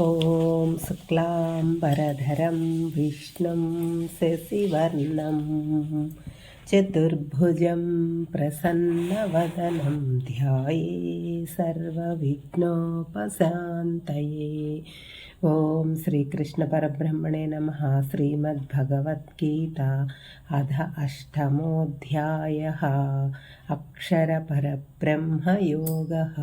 ॐ शुक्लाम्बरधरं विष्णुं शशिवर्णं चतुर्भुजं प्रसन्नवदनं ध्याये सर्वविघ्नोपशान्तये। ॐ श्रीकृष्णपरब्रह्मणे नमः। श्रीमद्भगवद्गीता अध अष्टमोऽध्यायः। अक्षरपरब्रह्मयोगः।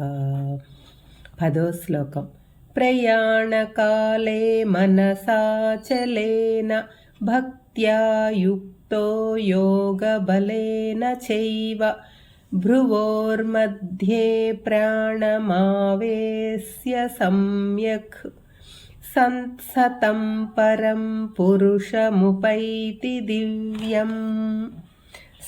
पदो श्लोकम् प्रयाणकाले मनसाचलेन भक्त्या युक्तो योगबलेन चैव भ्रुवोर्मध्ये प्राणमावेश्य सम्यक् संसतं परं पुरुषमुपैति दिव्यम्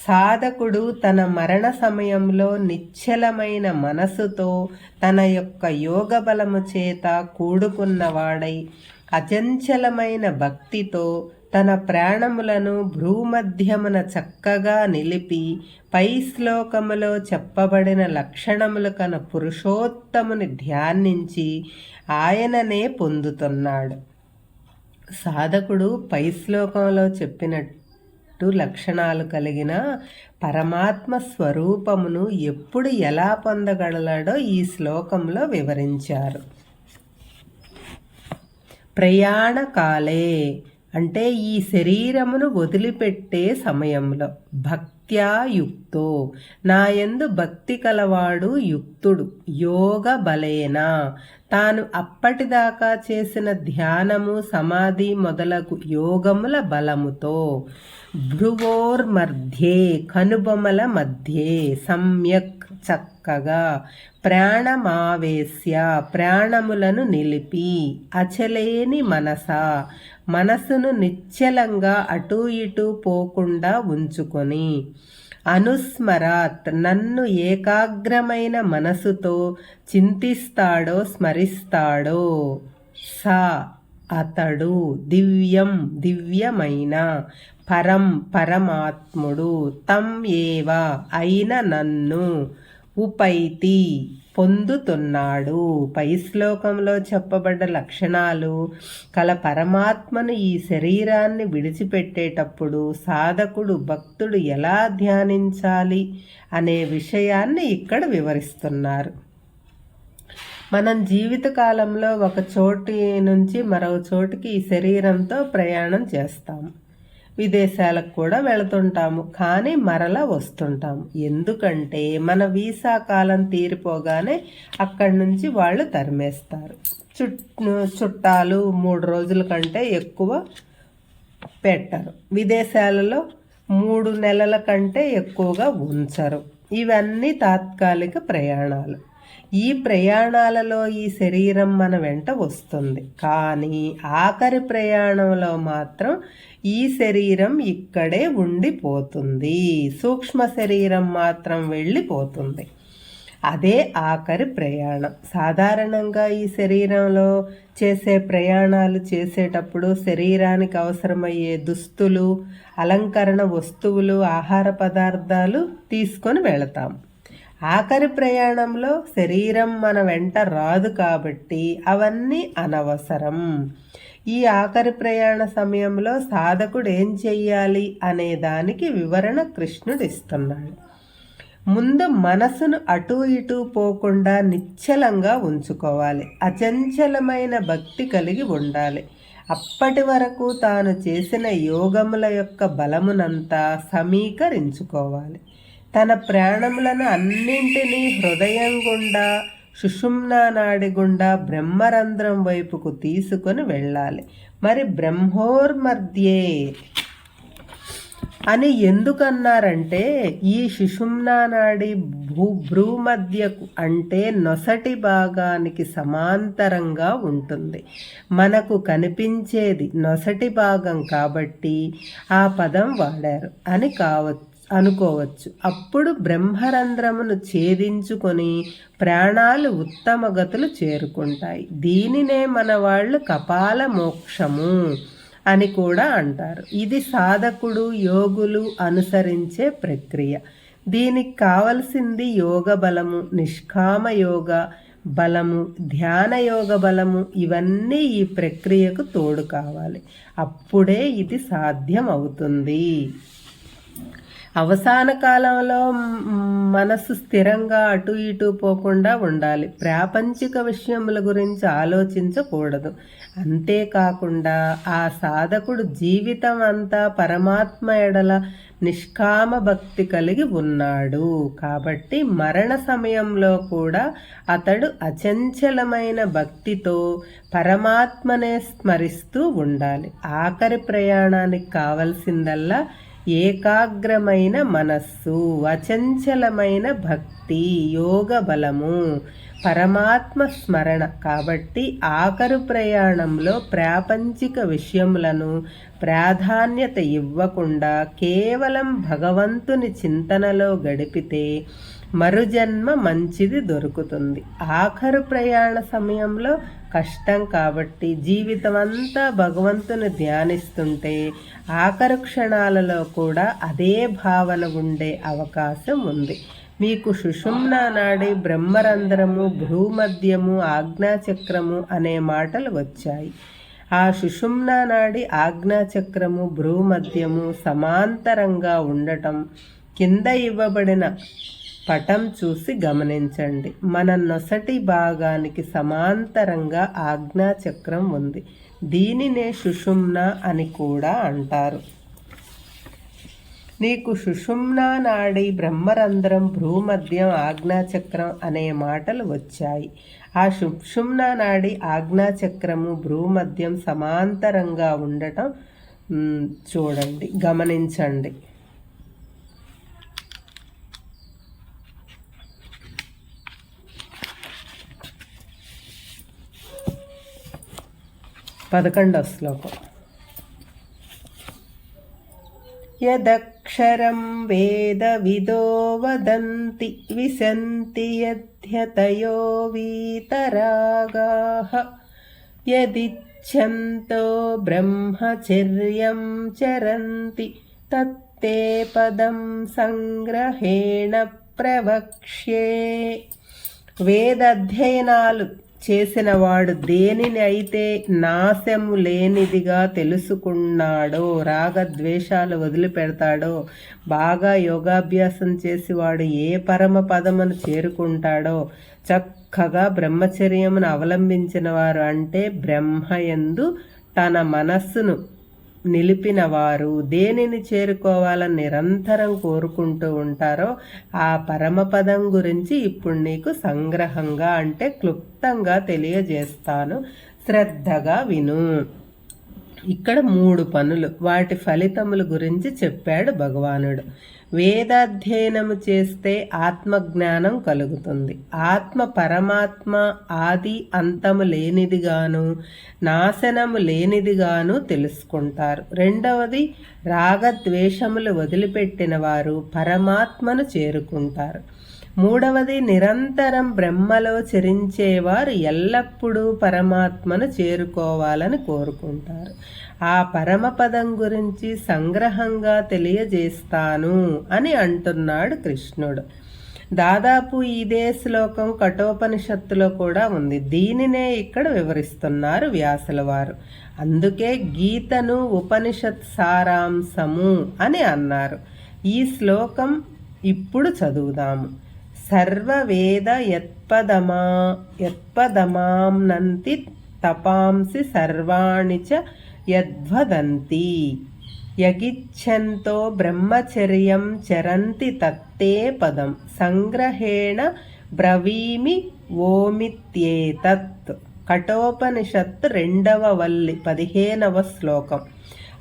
సాధకుడు తన మరణ సమయంలో నిశ్చలమైన మనసుతో తన యొక్క యోగ బలము చేత కూడుకున్నవాడై అచంచలమైన భక్తితో తన ప్రాణములను భ్రూమధ్యమున చక్కగా నిలిపి పై శ్లోకములో చెప్పబడిన లక్షణములు కన పురుషోత్తముని ధ్యానించి ఆయననే పొందుతున్నాడు. సాధకుడు పై శ్లోకంలో చెప్పినట్టు అట్టు లక్షణాలు కలిగిన పరమాత్మ స్వరూపమును ఎప్పుడు ఎలా పొందగలడో ఈ శ్లోకంలో వివరించారు. ప్రయాణకాలే అంటే ఈ శరీరమును వదిలిపెట్టే సమయంలో భక్తి భక్త్యాయుక్తో నాయందు భక్తి కలవాడు యుక్తుడు యోగ బలేనా. తాను అప్పటిదాకా చేసిన ధ్యానము సమాధి మొదలగు యోగముల బలముతో. భ్రువోర్మధ్యే కనుబొమల మధ్యే సమ్యక్ చక్కగా ప్రాణమావేశ్య ప్రాణములను నిలిపి అచలేని మనస. మనసును నిశ్చలంగా అటూ ఇటూ పోకుండా ఉంచుకొని అనుస్మరాత్ నన్ను ఏకాగ్రమైన మనసుతో చింతిస్తాడో స్మరిస్తాడో. సా. అతడు దివ్యం దివ్యమైన పరం పరమాత్ముడు తం ఏవ అయిన నన్ను ఉపైతి. పొందుతున్నాడు. పై శ్లోకంలో చెప్పబడ్డ లక్షణాలు కల పరమాత్మను ఈ శరీరాన్ని విడిచిపెట్టేటప్పుడు సాధకుడు భక్తుడు ఎలా ధ్యానించాలి అనే విషయాన్ని ఇక్కడ వివరిస్తున్నారు. మనం జీవితకాలంలో ఒక చోటి నుంచి మరో చోటికి ఈ శరీరంతో ప్రయాణం చేస్తాము విదేశాలకు కూడా వెళుతుంటాము. కానీ మరలా వస్తుంటాము. ఎందుకంటే మన వీసా కాలం తీరిపోగానే అక్కడి నుంచి వాళ్ళు తరిమేస్తారు. చుట్ చుట్టాలు మూడు రోజుల కంటే ఎక్కువ పెట్టరు. విదేశాలలో మూడు నెలల కంటే ఎక్కువగా ఉంచరు. ఇవన్నీ తాత్కాలిక ప్రయాణాలు. ఈ ప్రయాణాలలో ఈ శరీరం మన వెంట వస్తుంది. కానీ ఆఖరి ప్రయాణంలో మాత్రం ఈ శరీరం ఇక్కడే ఉండిపోతుంది. సూక్ష్మ శరీరం మాత్రం వెళ్ళిపోతుంది. అదే ఆఖరి ప్రయాణం. సాధారణంగా ఈ శరీరంలో చేసే ప్రయాణాలు చేసేటప్పుడు శరీరానికి అవసరమయ్యే దుస్తులు అలంకరణ వస్తువులు ఆహార పదార్థాలు తీసుకొని వెళతాం. ఆఖరి ప్రయాణంలో శరీరం మన వెంట రాదు కాబట్టి అవన్నీ అనవసరం. ఈ ఆఖరి ప్రయాణ సమయంలో సాధకుడు ఏం చెయ్యాలి అనే దానికి వివరణ కృష్ణుడు ఇస్తున్నాడు ముందు మనసును అటు ఇటు పోకుండా నిశ్చలంగా ఉంచుకోవాలి. అచంచలమైన భక్తి కలిగి ఉండాలి. అప్పటి వరకు తాను చేసిన యోగముల యొక్క బలమునంతా సమీకరించుకోవాలి. తన ప్రాణములను అన్నింటినీ హృదయం గుండా సుషుమ్నా నాడి గుండా బ్రహ్మరంధ్రం వైపుకు తీసుకొని వెళ్ళాలి. మరి బ్రహ్మోర్మధ్యే అని ఎందుకన్నారంటే ఈ సుషుమ్నా నాడి భూ భ్రూమధ్యకు అంటే నొసటి భాగానికి సమాంతరంగా ఉంటుంది. మనకు కనిపించేది నొసటి భాగం కాబట్టి ఆ పదం వాడారు. అని కావచ్చు. అనుకోవచ్చు. అప్పుడు బ్రహ్మరంధ్రమును ఛేదించుకొని ప్రాణాలు ఉత్తమ గతులు చేరుకుంటాయి. దీనినే మన వాళ్ళు కపాల మోక్షము అని కూడా అంటారు. ఇది సాధకుడు యోగులు అనుసరించే ప్రక్రియ. దీనికి కావలసింది యోగ బలము నిష్కామ యోగ బలము ధ్యానయోగ బలము ఇవన్నీ ఈ ప్రక్రియకు తోడు కావాలి. అప్పుడే ఇది సాధ్యం అవుతుంది అవసాన కాలంలో మనసు స్థిరంగా అటు ఇటు పోకుండా ఉండాలి. ప్రాపంచిక విషయముల గురించి ఆలోచించకూడదు. అంతేకాకుండా ఆ సాధకుడు జీవితం అంతా పరమాత్మ ఎడల నిష్కామ భక్తి కలిగి ఉన్నాడు. కాబట్టి మరణ సమయంలో కూడా అతడు అచంచలమైన భక్తితో పరమాత్మనే స్మరిస్తూ ఉండాలి. ఆఖరి ప్రయాణానికి కావలసిందల్లా ఏకాగ్రమైన మనస్సు అచంచలమైన భక్తి యోగ బలము. పరమాత్మ స్మరణ. కాబట్టి ఆఖరు ప్రయాణంలో ప్రాపంచిక విషయములను ప్రాధాన్యత ఇవ్వకుండా కేవలం భగవంతుని చింతనలో గడిపితే మరుజన్మ మంచిది దొరుకుతుంది. ఆఖరు ప్రయాణ సమయంలో కష్టం కాబట్టి జీవితం అంతా భగవంతుని ధ్యానిస్తుంటే ఆఖరు క్షణాలలో కూడా అదే భావన ఉండే అవకాశం ఉంది. మీకు సుషుమ్నా నాడి బ్రహ్మరంధ్రము భూమధ్యము ఆజ్ఞాచక్రము అనే మాటలు వచ్చాయి. ఆ సుషుమ్నా నాడి ఆజ్ఞాచక్రము భ్రూమధ్యము సమాంతరంగా ఉండటం కింద ఇవ్వబడిన పటం చూసి గమనించండి. మన నొసటి భాగానికి సమాంతరంగా ఆజ్ఞాచక్రం ఉంది. దీనినే సుషుమ్న అని కూడా అంటారు. నీకు సుషుమ్నా నాడి బ్రహ్మరంధ్రం భ్రూమధ్యం ఆజ్ఞాచక్రం అనే మాటలు వచ్చాయి. ఆ సుషుమ్నా నాడి ఆజ్ఞాచక్రము భ్రూమధ్యం సమాంతరంగా ఉండటం చూడండి గమనించండి. పదకొండవ శ్లోకం. यदक्षरं वेदविदो वदन्ति विसन्ति यद्यतयो वीतरागाः। यदिच्छन्तो ब्रह्मचर्यं चरन्ति तत्ते पदं सङ्ग्रहेण ప్రవక్ష్యే వేదధ్యయనాలు చేసిన వాడు దేనిని అయితే నాశము లేనిదిగా తెలుసుకున్నాడో రాగద్వేషాలు వదిలిపెడతాడో బాగా యోగాభ్యాసం చేసి వాడు ఏ పరమ పదమును చేరుకుంటాడో చక్కగా బ్రహ్మచర్యమును అవలంబించిన వారు అంటే బ్రహ్మయందు తన మనస్సును నిలిపినవారు దేనిని చేరుకోవాలని నిరంతరం కోరుకుంటూ ఉంటారో ఆ పరమపదం గురించి ఇప్పుడు నీకు సంగ్రహంగా అంటే క్లుప్తంగా తెలియజేస్తాను. శ్రద్ధగా విను. ఇక్కడ మూడు పనులు. వాటి ఫలితముల గురించి చెప్పాడు భగవానుడు. వేదాధ్యయనము చేస్తే ఆత్మజ్ఞానం కలుగుతుంది. ఆత్మ పరమాత్మ ఆది అంతము లేనిదిగాను నాశనము లేనిదిగాను తెలుసుకుంటారు. రెండవది రాగద్వేషములు వదిలిపెట్టిన వారు పరమాత్మను చేరుకుంటారు. మూడవది నిరంతరం బ్రహ్మలో చరించేవారు ఎల్లప్పుడూ పరమాత్మను చేరుకోవాలని కోరుకుంటారు. ఆ పరమపదం గురించి సంగ్రహంగా తెలియజేస్తాను అని అంటున్నాడు కృష్ణుడు. దాదాపు ఇదే శ్లోకం కఠోపనిషత్తులో కూడా ఉంది. దీనినే ఇక్కడ వివరిస్తున్నారు వ్యాసుల వారు. అందుకే గీతను ఉపనిషత్ సారాంశము అని అన్నారు. ఈ శ్లోకం ఇప్పుడు చదువుదాము. సర్వవేద యత్పదమా యత్పదమాంనంతి తపాంసి సర్వాణి చ యద్వదంతి. యగిచ్చంతో బ్రహ్మచర్యం చరంతి తత్తే పదం సంగ్రహేణ బ్రవీమి ఓమిత్యేతత్. కఠోపనిషత్ రెండవ వల్లి పదిహేనవ శ్లోకం.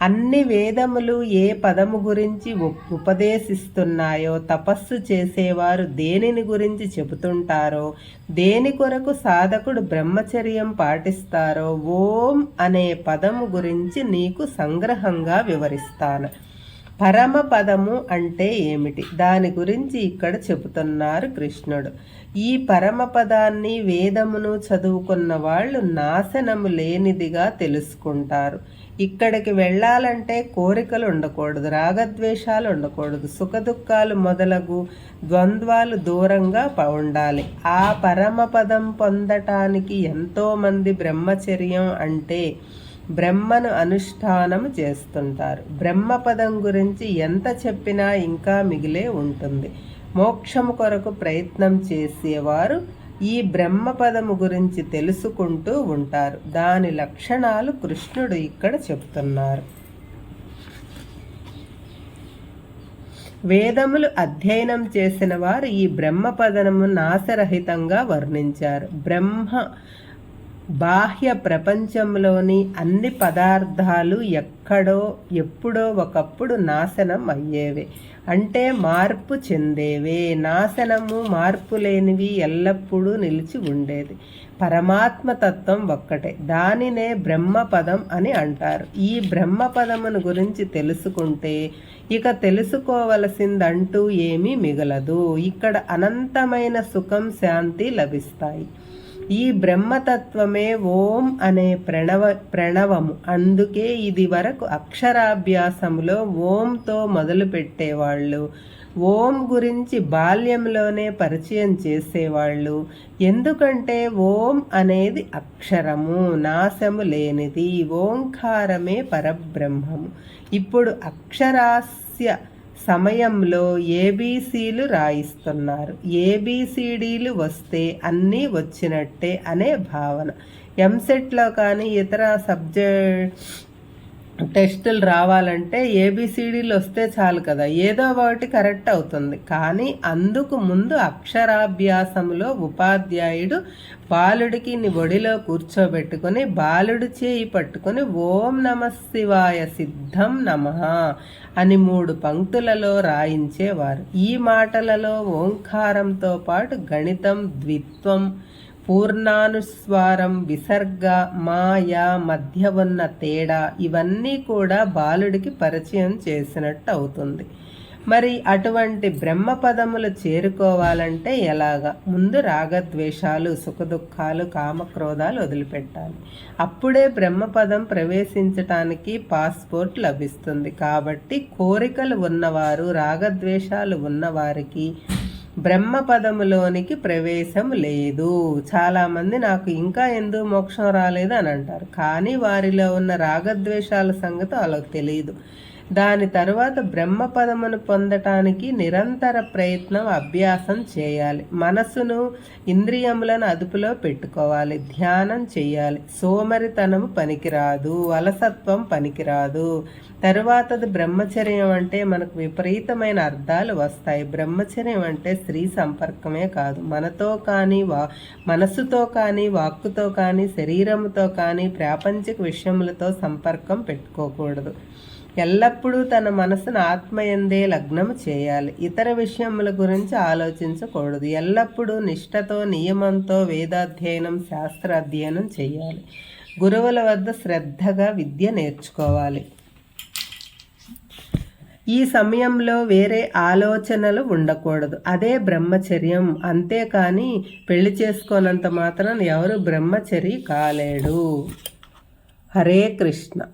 అన్ని వేదములు ఏ పదము గురించి ఉపదేశిస్తున్నాయో తపస్సు చేసేవారు దేనిని గురించి చెబుతుంటారో దేని కొరకు సాధకుడు బ్రహ్మచర్యం పాటిస్తారో ఓం అనే పదము గురించి నీకు సంగ్రహంగా వివరిస్తాను. పరమపదము అంటే ఏమిటి? దాని గురించి ఇక్కడ చెబుతున్నారు కృష్ణుడు. ఈ పరమపదాన్ని వేదమును చదువుకున్న వాళ్ళు నాశనము లేనిదిగా తెలుసుకుంటారు. ఇక్కడికి వెళ్ళాలంటే కోరికలు ఉండకూడదు రాగద్వేషాలు ఉండకూడదు సుఖదుఖాలు మొదలగు ద్వంద్వాలు దూరంగా ఉండాలి. ఆ పరమపదం పొందటానికి ఎంతోమంది బ్రహ్మచర్యం అంటే బ్రహ్మను అనుష్ఠానం చేస్తుంటారు. బ్రహ్మపదం గురించి ఎంత చెప్పినా ఇంకా మిగిలే ఉంటుంది. మోక్షము కొరకు ప్రయత్నం చేసేవారు ఈ బ్రహ్మపదము గురించి తెలుసుకుంటూ ఉంటారు. దాని లక్షణాలు కృష్ణుడు ఇక్కడ చెప్తున్నారు. వేదములు అధ్యయనం చేసిన వారు ఈ బ్రహ్మపదనము నాశరహితంగా వర్ణించారు. బ్రహ్మ బాహ్య ప్రపంచంలోని అన్ని పదార్థాలు ఎక్కడో ఎప్పుడో ఒకప్పుడు నాశనం అయ్యేవే అంటే మార్పు చెందేవే. నాశనము మార్పు లేనివి ఎల్లప్పుడూ నిలిచి ఉండేది. పరమాత్మ తత్వం ఒక్కటే. దానినే బ్రహ్మపదం అని అంటారు. ఈ బ్రహ్మపదమును గురించి తెలుసుకుంటే ఇక తెలుసుకోవలసిందంటూ ఏమీ మిగలదు. ఇక్కడ అనంతమైన సుఖం శాంతి లభిస్తాయి. ఈ బ్రహ్మతత్వమే ఓం అనే ప్రణవ ప్రణవము. అందుకే ఇది వరకు అక్షరాభ్యాసంలో ఓంతో మొదలు పెట్టేవాళ్ళు ఓం గురించి బాల్యంలోనే పరిచయం చేసేవాళ్ళు. ఎందుకంటే ఓం అనేది అక్షరము నాశము లేనిది ఓంకారమే పరబ్రహ్మము. ఇప్పుడు అక్షరాస్య సమయంలో ఏబీసీలు రాయిస్తున్నారు. ఏబీసీడీలు వస్తే అన్నీ వచ్చినట్టే అనే భావన. ఎంసెట్లో కానీ ఇతర సబ్జెక్ట్ టెస్టులు రావాలంటే ఏబిసిడీలు వస్తే చాలు కదా. ఏదో ఒకటి కరెక్ట్ అవుతుంది. కానీ అందుకు ముందు అక్షరాభ్యాసంలో ఉపాధ్యాయుడు బాలుడికి ఒడిలో కూర్చోబెట్టుకుని బాలుడి చేయి పట్టుకుని ఓం నమ శివాయ సిద్ధం నమ అని మూడు పంక్తులలో రాయించేవారు. ఈ మాటలలో ఓంకారంతో పాటు గణితం ద్విత్వం పూర్ణానుస్వారం విసర్గ మాయ మధ్య ఉన్న తేడా ఇవన్నీ కూడా బాలుడికి పరిచయం చేసినట్టు అవుతుంది. మరి అటువంటి బ్రహ్మపదములు చేరుకోవాలంటే ఎలాగా? ముందు రాగద్వేషాలు సుఖదుఖాలు కామక్రోధాలు వదిలిపెట్టాలి. అప్పుడే బ్రహ్మపదం ప్రవేశించటానికి పాస్పోర్ట్ లభిస్తుంది. కాబట్టి కోరికలు ఉన్నవారు రాగద్వేషాలు ఉన్నవారికి బ్రహ్మపదములోనికి ప్రవేశం లేదు. చాలామంది నాకు ఇంకా ఎందుకు మోక్షం రాలేదు అని అంటారు. కానీ వారిలో ఉన్న రాగద్వేషాల సంగతి వాళ్ళకి తెలియదు దాని తరువాత బ్రహ్మపదమును పొందటానికి నిరంతర ప్రయత్నం అభ్యాసం చేయాలి. మనస్సును ఇంద్రియములను అదుపులో పెట్టుకోవాలి. ధ్యానం చేయాలి. సోమరితనము పనికిరాదు. వలసత్వం పనికిరాదు. తరువాతది బ్రహ్మచర్యం అంటే మనకు విపరీతమైన అర్థాలు వస్తాయి. బ్రహ్మచర్యం అంటే స్త్రీ సంపర్కమే కాదు. మనతో కానీ వా మనస్సుతో కానీ వాక్కుతో కానీ శరీరముతో కానీ ప్రాపంచిక విషయములతో సంపర్కం పెట్టుకోకూడదు. ఎల్లప్పుడూ తన మనసును ఆత్మయందే లగ్నం చేయాలి. ఇతర విషయముల గురించి ఆలోచించకూడదు. ఎల్లప్పుడూ నిష్ఠతో నియమంతో వేదాధ్యయనం శాస్త్ర అధ్యయనం చేయాలి. గురువుల వద్ద శ్రద్ధగా విద్య నేర్చుకోవాలి. ఈ సమయంలో వేరే ఆలోచనలు ఉండకూడదు. అదే బ్రహ్మచర్యం. అంతేకాని పెళ్ళి చేసుకోనంత మాత్రం ఎవరు బ్రహ్మచరి కాలేడు. హరే కృష్ణ.